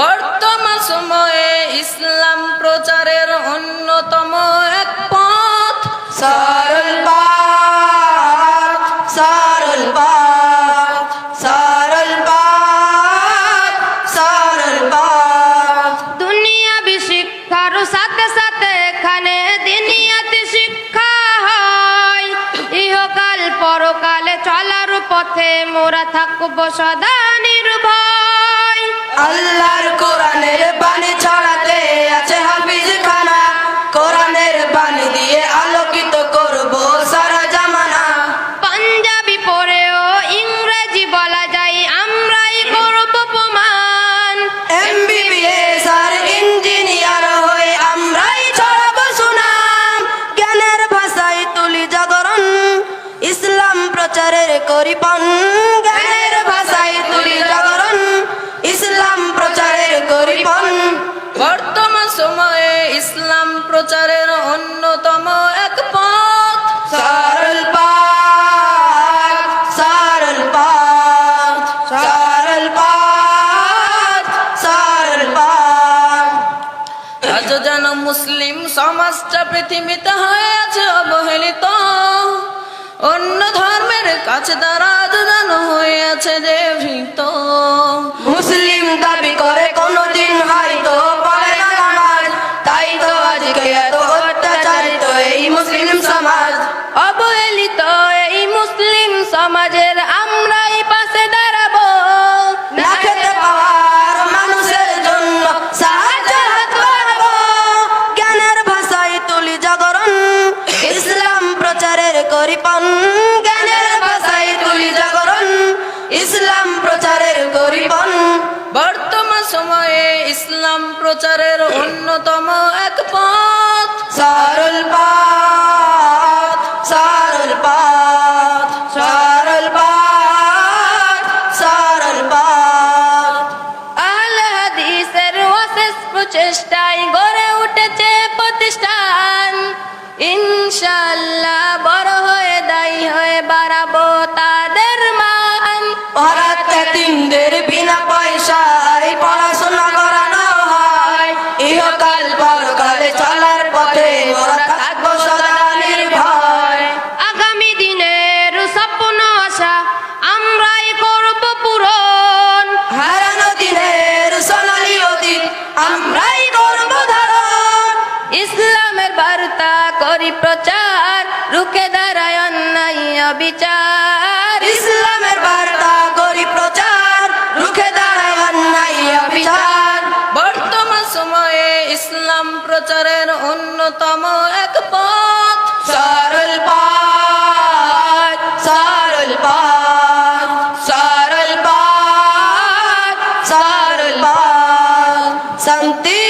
বর্তমান সময়ে ইসলাম প্রচারের অন্যতম এক পথ। সরল পথ সরল পথ সরল পথ সরল পথ দুনিয়াবি শিক্ষার সাথে সাথে এখানে দিনিয়াতে শিক্ষা হয়। ইহকাল পরকালে চলার পথে মোরা থাকব সদা নির্ভয়। আল্লাহ করিপন জ্ঞানের ভাষায় তুলি জাগরণ ইসলাম প্রচারের করিপন বর্তমান সময়ে ইসলাম প্রচারের অন্যতম এক পথ। সরল পথ সরল পথ সরল পথ সরল পথ আজ যেন মুসলিম সমাজটা পৃথিবীতে হয়ে আছে অবহেলিত। অন্য কাছে তারা আজ যেন হয়ে যে ভীত। মুসলিম দাবি করে কোনদিন হয়তো পড়ে না নামাজ তাই তো আজকে এত অত্যাচারিত এই মুসলিম সমাজ। অবহেলিত এই মুসলিম সমাজের আমরাই পাশে দাঁড়াবো। না খেতে পাওয়ার মানুষের জন্য সাহায্যের হাত বাড়াবো। জ্ঞানের ভাষায় তুলি জাগরণ ইসলাম প্রচারের করিপন জ্ঞানের ইসলাম প্রচারের করিপন বর্তমান সময়ে ইসলাম প্রচারের অন্যতম এক পথ। সরল পথ সরল পথ সরল পথ সরল পথ আল হাদিসের অশেষ প্রচেষ্টায় গড়ে উঠেছে প্রতিষ্ঠান। ইনশাল্লাহ বিনা পয়সায় পড়াশোনা করানো হয়। ইহকাল পরকালে চলার পথে ওরা থাকব সদা আগামী দিনের স্বপ্ন আশা আমরাই করব পূরণ। হারানো দিনের সোনালি অতীত আমরাই করব ধারণ। ইসলামের বার্তা করি প্রচার রুখে দাঁড়ায় অন্যায় বিচার প্রচারের অন্যতম এক পথ। সরল পথ সরল পথ সরল পথ সরল পথ শান্তি